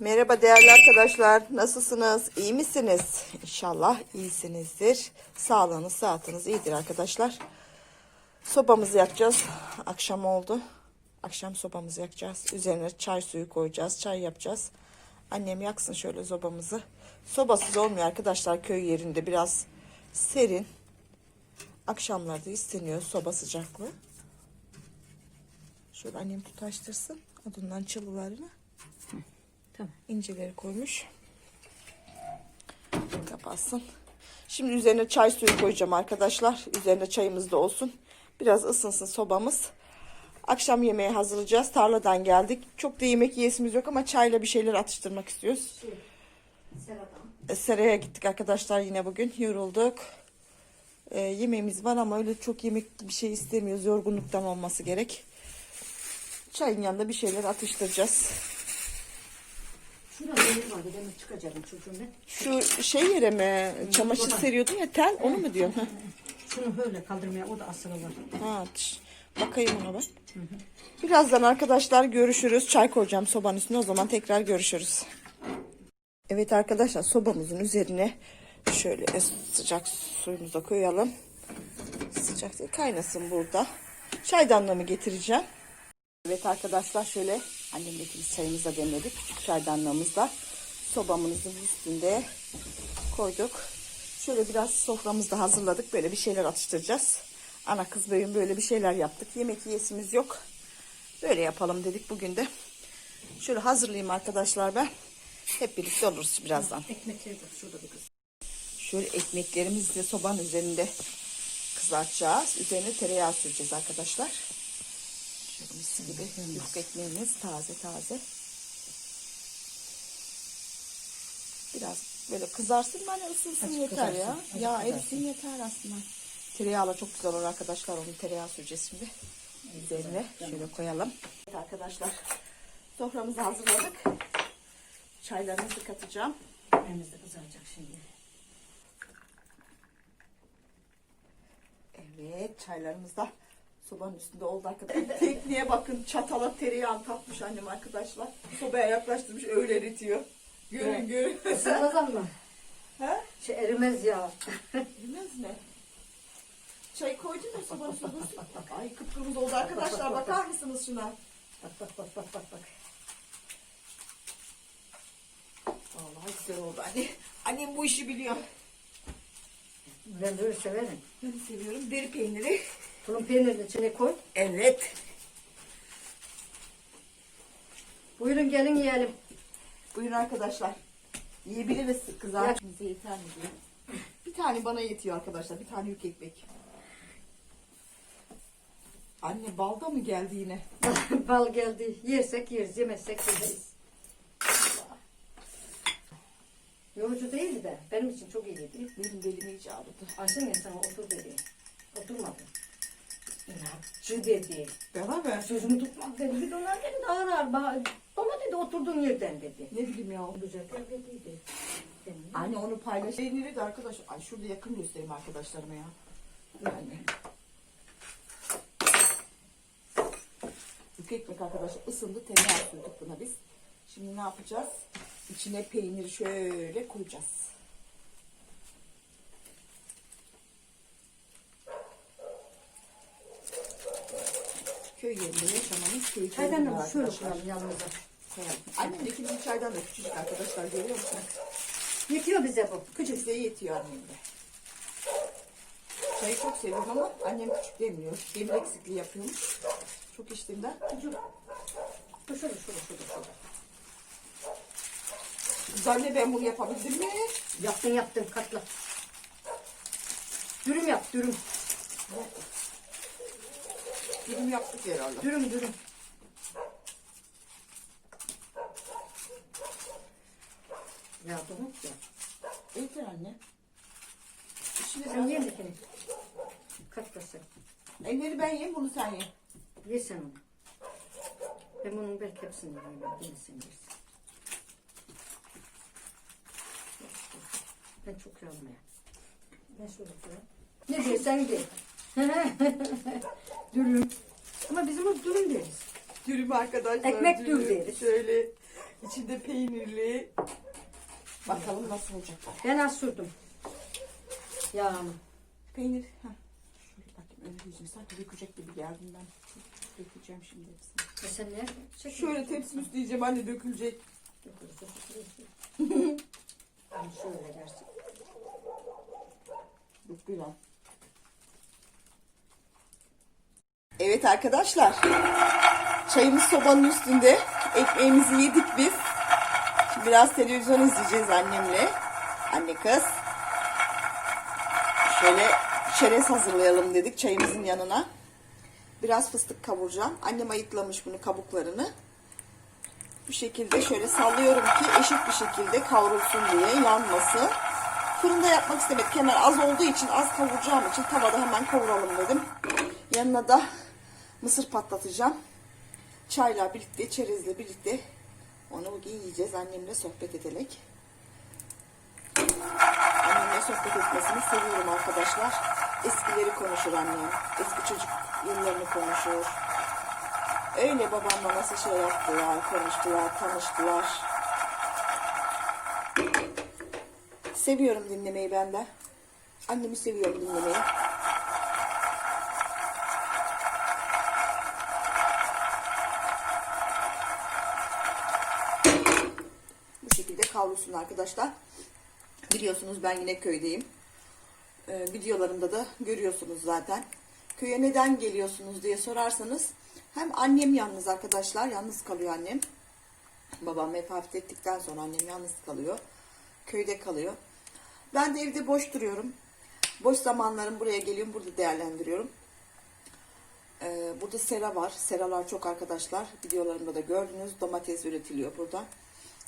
Merhaba değerli arkadaşlar. Nasılsınız? İyi misiniz? İnşallah iyisinizdir. Sağlığınız, sıhhatiniz iyidir arkadaşlar. Sobamızı yakacağız. Akşam oldu. Akşam sobamızı yakacağız. Üzerine çay suyu koyacağız. Çay yapacağız. Annem yaksın şöyle sobamızı. Sobasız olmuyor arkadaşlar köy yerinde. Biraz serin. Akşamlarda isteniyor soba sıcaklığı. Şöyle annem tutaştırsın. Odundan çalılarını. Tamam. İnceleri koymuş. Kapatsın. Şimdi üzerine çay suyu koyacağım arkadaşlar. Üzerine çayımız da olsun. Biraz ısınsın sobamız. Akşam yemeği hazırlayacağız. Tarladan geldik. Çok da yemek yiyesimiz yok ama çayla bir şeyler atıştırmak istiyoruz. E, Seraya gittik arkadaşlar yine bugün. Yorulduk. E, yemeğimiz var ama öyle çok yemek bir şey istemiyoruz. Yorgunluktan olması gerek. Çayın yanında bir şeyler atıştıracağız. Şurada benim vardı demin çıkacaktım çocuğum ben. Şu şey yere mi çamaşır seriyordun ya tel onu mu diyorsun? Şunu böyle kaldırmaya o da asılı var. ha, tş. bakayım ona ben. Birazdan arkadaşlar görüşürüz. Çay koyacağım sobanın üstüne o zaman tekrar görüşürüz. Evet arkadaşlar sobamızın üzerine şöyle sıcak suyumuzu da koyalım. Sıcak değil kaynasın burada. Çaydanlığımı getireceğim. Evet arkadaşlar şöyle annem getirmiş çayımızı da demledik. Küçük çaydanlığımızda sobamızın üstünde koyduk. Şöyle biraz soframızda hazırladık. Böyle bir şeyler atıştıracağız. Ana kız böğün böyle bir şeyler yaptık. Yemek yiyesimiz yok. Böyle yapalım dedik bugün de. Şöyle hazırlayayım arkadaşlar ben. Hep birlikte oluruz birazdan. Ekmekleri de şurada bir kız. Şöyle ekmeklerimizi de sobanın üzerinde kızartacağız. Üzerine tereyağı süreceğiz arkadaşlar. Şöyle mis gibi yufka ekmeğimiz taze taze. Biraz böyle kızarsın hani ısınsın Azıcık yeter ya. kızarsın, Ya kızarsın. erisin yeter aslında. Tereyağla çok güzel olur arkadaşlar. Onu tereyağı süreceğiz şimdi. Üzerine şöyle koyalım. Evet arkadaşlar soframızı hazırladık. Çaylarımızı katacağım. Ekmeğimiz de kızaracak şimdi. Evet çaylarımız da sobanın üstünde oldu arkadaşlar. Tekniğe bakın çatala tereyağı tatmış annem arkadaşlar. Sobaya yaklaştırmış öyle eritiyor. Görün görün. Isınmaz ama. ha? Şey erimez ya. Bilmez mi? Çay koydun mu sobanın üstüne? dursun? Ay kıpkırmızı oldu arkadaşlar bakar mısınız şuna? Bak bak bak bak bak bak. Vallahi güzel oldu anne. Annem bu işi biliyor. Ben böyle severim. Ben seviyorum deri peyniri. Tulum peynirini içine koy. Evet. Buyurun gelin yiyelim. Buyurun arkadaşlar. Yiyebiliriz kızar. Bize yeter mi diye. Bir tane bana yetiyor arkadaşlar. Bir tane yük ekmek. Anne balda mı geldi yine? Bal geldi. Yersek yeriz, yemezsek yemeyiz. Yorucu değildi de benim için çok iyiydi. Benim belim iyice ağrıdı. Ayşe ne sana otur dedi. Oturmadı. İnatçı dedi. Beraber. Sözümü tutmak dedi. Bir donar dedi ağır ağır. Bana, dedi oturduğun yerden dedi. Ne bileyim ya. Güzel terbiyeliydi. Anne onu paylaş. Peyniri de arkadaş. Ay şurada yakın göstereyim arkadaşlarıma ya. Yani. Yük ekmek arkadaşlar ısındı. Tereyağı sürdük buna biz. Şimdi ne yapacağız? İçine peyniri şöyle koyacağız. Köy yerinde yaşamanın keyfi. Çaydan da şöyle koyalım yanımıza. Koyalım. Annemdeki bir çaydan da küçücük arkadaşlar görüyor musunuz? Yetiyor bize bu. Küçük size yetiyor annemde. Çayı çok seviyorum ama annem küçük demiyor. Demir eksikliği yapıyormuş. Çok içtiğimden. Şurada şurada şurada şurada. şurada. Zanne ben bunu yapabildim mi? Yaptın yaptın katla. Dürüm yap dürüm. Dilim yaptık herhalde. Dürüm dürüm. Ya bunu ya. Yeter anne. İçine Sen ye mi seni? Katla sen. Elleri ben yiyeyim bunu sen ye. Ye sen onu. Ben bunun belki hepsini yiyeyim. Yine sen yersin. Ben çok yanmaya. Ben şöyle koyayım. Ne diyorsan de. dürüm. Ama bizim o dürüm deriz. Dürüm arkadaşlar. Ekmek dür dürüm. deriz. Şöyle İçinde peynirli. Bakalım nasıl olacak. Ben az sürdüm. Yağımı. Peynir. Ha. Şöyle bakayım öyle diyeceğim. Sanki dökecek gibi geldim ben. Dökeceğim şimdi hepsini. Sen ne? Çek. Şöyle tepsi üstü diyeceğim anne dökülecek. Yani şöyle dersin. Güzel. Evet arkadaşlar. Çayımız sobanın üstünde. Ekmeğimizi yedik biz. Şimdi biraz televizyon izleyeceğiz annemle. Anne kız. Şöyle çerez hazırlayalım dedik çayımızın yanına. Biraz fıstık kavuracağım. Annem ayıtlamış bunu kabuklarını. Bu şekilde şöyle sallıyorum ki eşit bir şekilde kavrulsun diye yanmasın. Fırında yapmak istemedik. Hemen az olduğu için az kavuracağım için tavada hemen kavuralım dedim. Yanına da mısır patlatacağım. Çayla birlikte, çerezle birlikte onu bugün yiyeceğiz annemle sohbet ederek. Annemle sohbet etmesini seviyorum arkadaşlar. Eskileri konuşur annem. Eski çocuk yıllarını konuşur. Öyle babamla nasıl şey yaptılar, konuştular, tanıştılar. Seviyorum dinlemeyi ben de. Annemi seviyorum dinlemeyi. Bu şekilde kavrulsun arkadaşlar. Biliyorsunuz ben yine köydeyim. Ee, videolarımda da görüyorsunuz zaten. Köye neden geliyorsunuz diye sorarsanız hem annem yalnız arkadaşlar. Yalnız kalıyor annem. Babam vefat ettikten sonra annem yalnız kalıyor. Köyde kalıyor. Ben de evde boş duruyorum. Boş zamanlarım buraya geliyorum. Burada değerlendiriyorum. Ee, burada sera var. Seralar çok arkadaşlar. Videolarımda da gördünüz. Domates üretiliyor burada.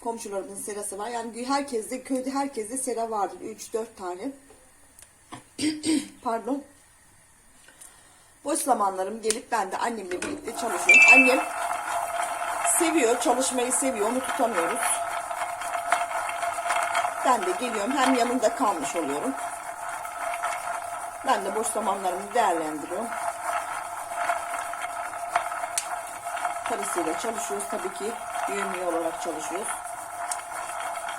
Komşularımızın serası var. Yani herkeste köyde herkeste sera vardır. 3-4 tane. Pardon. Boş zamanlarım gelip ben de annemle birlikte çalışıyorum. Annem seviyor, çalışmayı seviyor. Onu tutamıyoruz. Ben de geliyorum. Hem yanında kalmış oluyorum. Ben de boş zamanlarımı değerlendiriyorum. Karısıyla çalışıyoruz tabii ki. Yönlü olarak çalışıyoruz.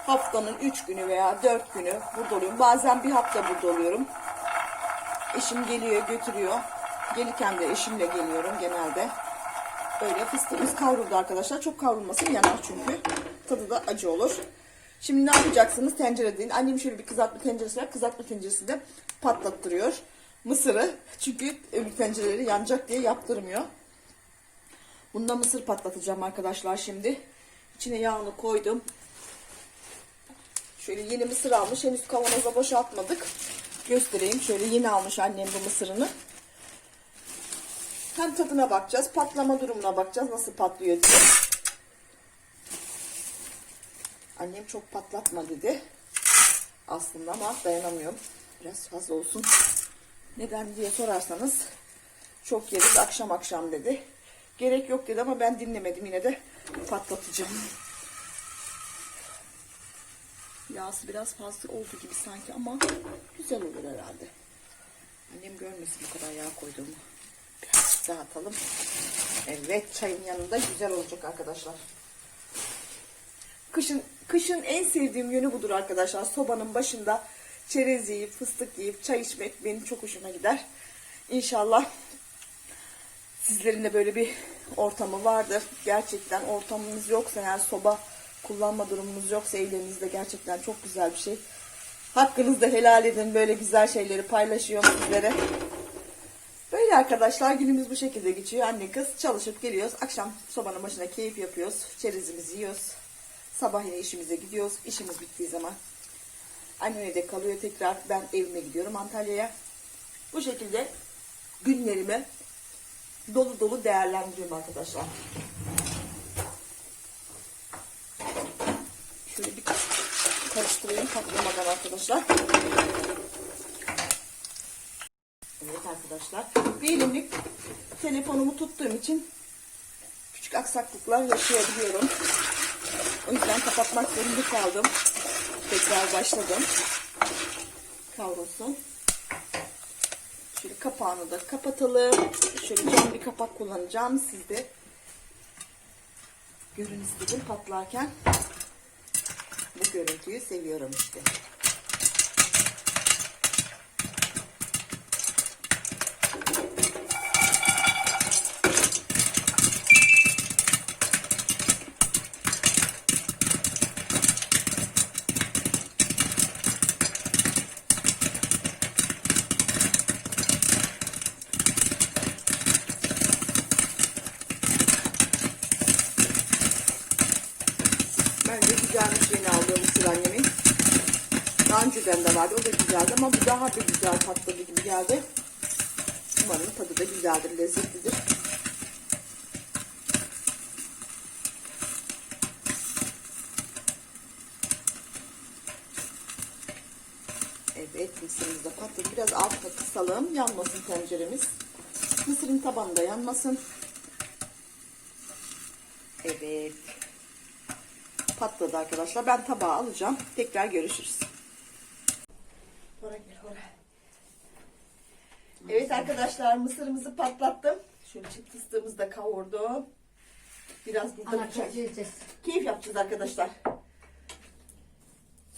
Haftanın 3 günü veya 4 günü burada oluyorum. Bazen bir hafta burada oluyorum. Eşim geliyor götürüyor. Gelirken de eşimle geliyorum genelde. Böyle fıstığımız kavruldu arkadaşlar. Çok kavrulmasın yanar çünkü. Tadı da acı olur. Şimdi ne yapacaksınız? Tencere değil. Annem şöyle bir kızartma tenceresi var. Kızartma tenceresinde patlattırıyor. Mısırı. Çünkü öbür tencereleri yanacak diye yaptırmıyor. Bunda mısır patlatacağım arkadaşlar şimdi. İçine yağını koydum. Şöyle yeni mısır almış. Henüz kavanoza boşaltmadık. Göstereyim. Şöyle yeni almış annem bu mısırını. Hem tadına bakacağız. Patlama durumuna bakacağız. Nasıl patlıyor diye. Annem çok patlatma dedi. Aslında ama dayanamıyorum. Biraz fazla olsun. Neden diye sorarsanız çok yeriz akşam akşam dedi. Gerek yok dedi ama ben dinlemedim yine de patlatacağım. Yağsı biraz fazla oldu gibi sanki ama güzel olur herhalde. Annem görmesin bu kadar yağ koyduğumu. Atalım. Evet çayın yanında güzel olacak arkadaşlar. Kışın kışın en sevdiğim yönü budur arkadaşlar. Sobanın başında çerez yiyip fıstık yiyip çay içmek benim çok hoşuma gider. İnşallah sizlerin de böyle bir ortamı vardır. Gerçekten ortamınız yoksa yani soba kullanma durumunuz yoksa evlerinizde gerçekten çok güzel bir şey. Hakkınızda helal edin. Böyle güzel şeyleri paylaşıyorum sizlere. Böyle arkadaşlar günümüz bu şekilde geçiyor. Anne kız çalışıp geliyoruz. Akşam sobanın başına keyif yapıyoruz. Çerezimizi yiyoruz. Sabah yine işimize gidiyoruz. İşimiz bittiği zaman annem evde kalıyor. Tekrar ben evime gidiyorum Antalya'ya. Bu şekilde günlerimi dolu dolu değerlendiriyorum arkadaşlar. Şöyle bir karıştırayım patlamadan arkadaşlar. Evet arkadaşlar. Bir elimlik telefonumu tuttuğum için küçük aksaklıklar yaşayabiliyorum. O yüzden kapatmak zorunda kaldım. Tekrar başladım. Kavrulsun. Şöyle kapağını da kapatalım. Şöyle cam bir kapak kullanacağım. Siz de görün istedim patlarken. Bu görüntüyü seviyorum işte. Bence güzelmiş yeni aldığım mısır annemin. Önceden de vardı. O da güzeldi ama bu daha bir güzel patladı gibi geldi. Umarım tadı da güzeldir, lezzetlidir. Evet mısırımız da patladı. Biraz altına kısalım. Yanmasın tenceremiz. Mısırın tabanı da yanmasın. Evet. Patladı arkadaşlar. Ben tabağa alacağım. Tekrar görüşürüz. Evet arkadaşlar mısırımızı patlattım. Şöyle çift fıstığımızı da kavurdum. Biraz burada Ana. Keyif yapacağız arkadaşlar.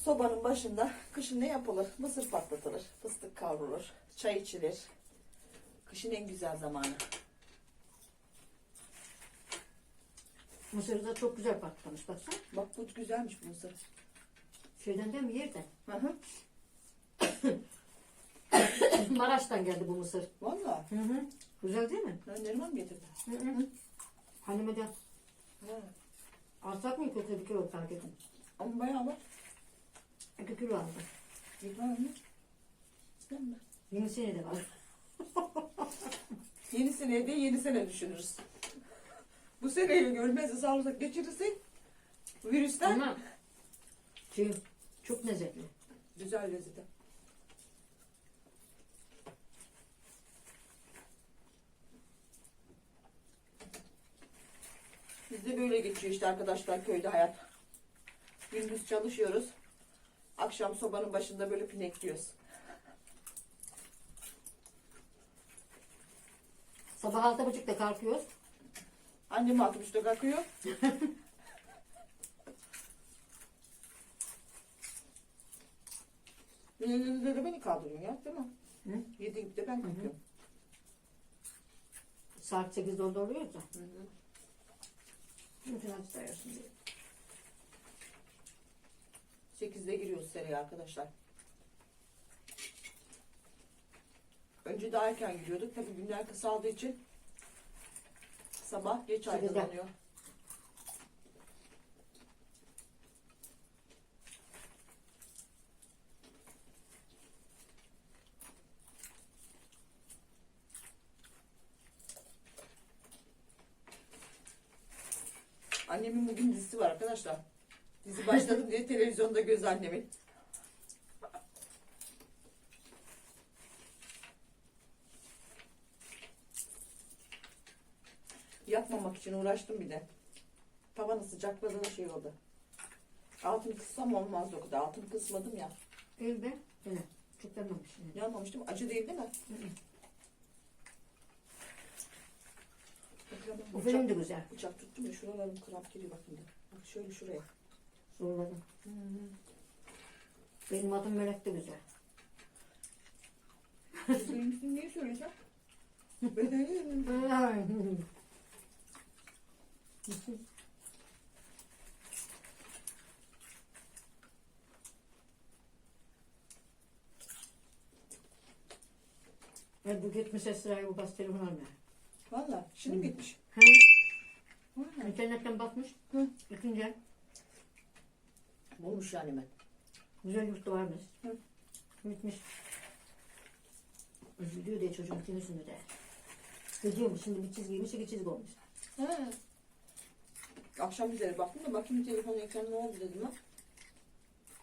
Sobanın başında kışın ne yapılır? Mısır patlatılır, fıstık kavrulur, çay içilir. Kışın en güzel zamanı. Mısır da çok güzel patlamış baksana. Bak bu güzelmiş bu mısır. Şeyden değil mi yerden? Hı hı. Maraş'tan geldi bu mısır. Valla. Hı hı. Güzel değil mi? Ben Neriman mı getirdi? Hı hı. Hanime de alsak mı kötü bir kilo fark edin. Ama bayağı var. İki kilo aldım. Yıkar mı? De. Yenisini de var. Yeni seneye de yeni sene düşünürüz. Bu seneyi görmezse sağlık geçirirsek virüsten Ama şey, çok lezzetli. güzel lezzeti. Bizde böyle geçiyor işte arkadaşlar köyde hayat. Gündüz çalışıyoruz. Akşam sobanın başında böyle pinekliyoruz. Sabah altı buçukta kalkıyoruz. Annem altı buçukta kalkıyor. Yedide de beni kaldırıyorsun ya değil mi? Hı? Yedi gibi de ben kalkıyorum. Saat sekizde orada oluyoruz da. Hı hı. İnternet sayıyorsun diye. Sekizde giriyoruz seriye arkadaşlar. Önce daha erken giriyorduk. Tabii günler kısaldığı için sabah geç Sekizde. aydınlanıyor. Annemin bugün dizisi var arkadaşlar. Dizi başladım diye televizyonda göz annemin. Yakmamak için uğraştım bir de. Tavanı sıcakladı da şey oldu. Altını kıssam olmazdı o kadar. Altını kısmadım ya. Değil be. Öyle. Çok yanmamış. yine. Yanmamış değil mi? Acı değil değil mi? Hı hı. Bakın Bu film de güzel. bıçak tuttum ya şuralarım kramp giriyor bak şimdi. Bak şöyle şuraya. Zorladım. Benim adım Melek de güzel. Benim ismini niye söyleyeceğim? Ben E, bu gitmiş Esra'ya bu bas telefon almaya. Valla şimdi mi gitmiş? Hı. Hı. İnternetten bakmış. Hı. İkinci el. Bulmuş yani ben. Güzel yurtta varmış. Hı. Gitmiş. Üzülüyor diye çocuğun kimisini de. Gidiyormuş şimdi bir çizgiymiş iki çizgi olmuş. He. Akşam üzeri baktım da bakayım telefonun ekranı ne oldu dedim ben.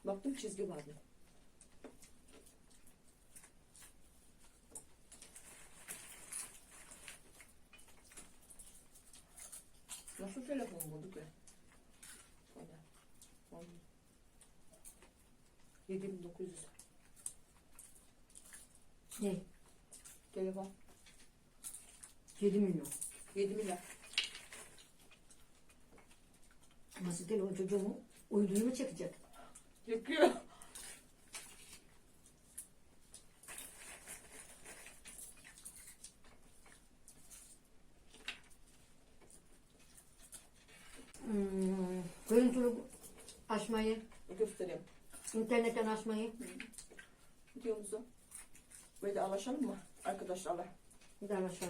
Baktım çizgi vardı. Nasıl telefon bulduk ya? Hadi. 7900 Ne? telefon. 7 milyon. 7 milyar. Nasıl değil o çocuğun uyduğunu mu çekecek? Yakıyor. Hmm, görüntülü açmayı, Göstereyim. İnternetten açmayı. Videomuzu. Böyle anlaşalım mı arkadaşlarla? Bir daha aşağı.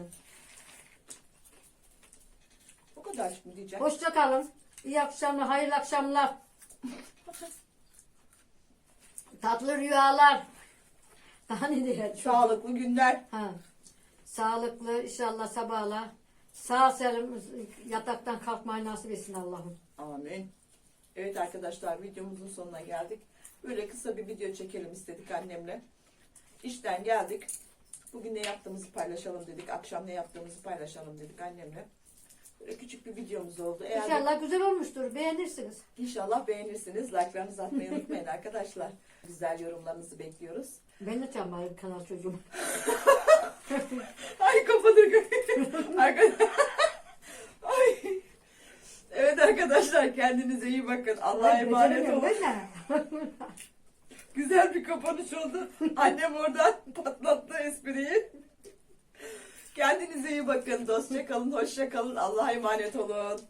O kadar mı diyeceğim? Hoşça kalın. İyi akşamlar, hayırlı akşamlar. Tatlı rüyalar. Daha ne diyeceğim? Sağlıklı günler. Ha. Sağlıklı inşallah sabahlar. Sağ salim yataktan kalkmayı nasip etsin Allah'ım. Amin. Evet arkadaşlar videomuzun sonuna geldik. Böyle kısa bir video çekelim istedik annemle. İşten geldik. Bugün ne yaptığımızı paylaşalım dedik. Akşam ne yaptığımızı paylaşalım dedik annemle. Böyle küçük bir videomuz oldu. Eğer İnşallah güzel olmuştur. Beğenirsiniz. İnşallah beğenirsiniz. Like'larınızı atmayı unutmayın arkadaşlar. Güzel yorumlarınızı bekliyoruz. Ben de çalmayayım kanal çocuğum. Ay kapadır. Arkadaşlar. Evet arkadaşlar kendinize iyi bakın. Allah'a emanet olun. Güzel bir kapanış oldu. Annem oradan patlattı espriyi. Kendinize iyi bakın. Dostça kalın, hoşça kalın. Allah'a emanet olun.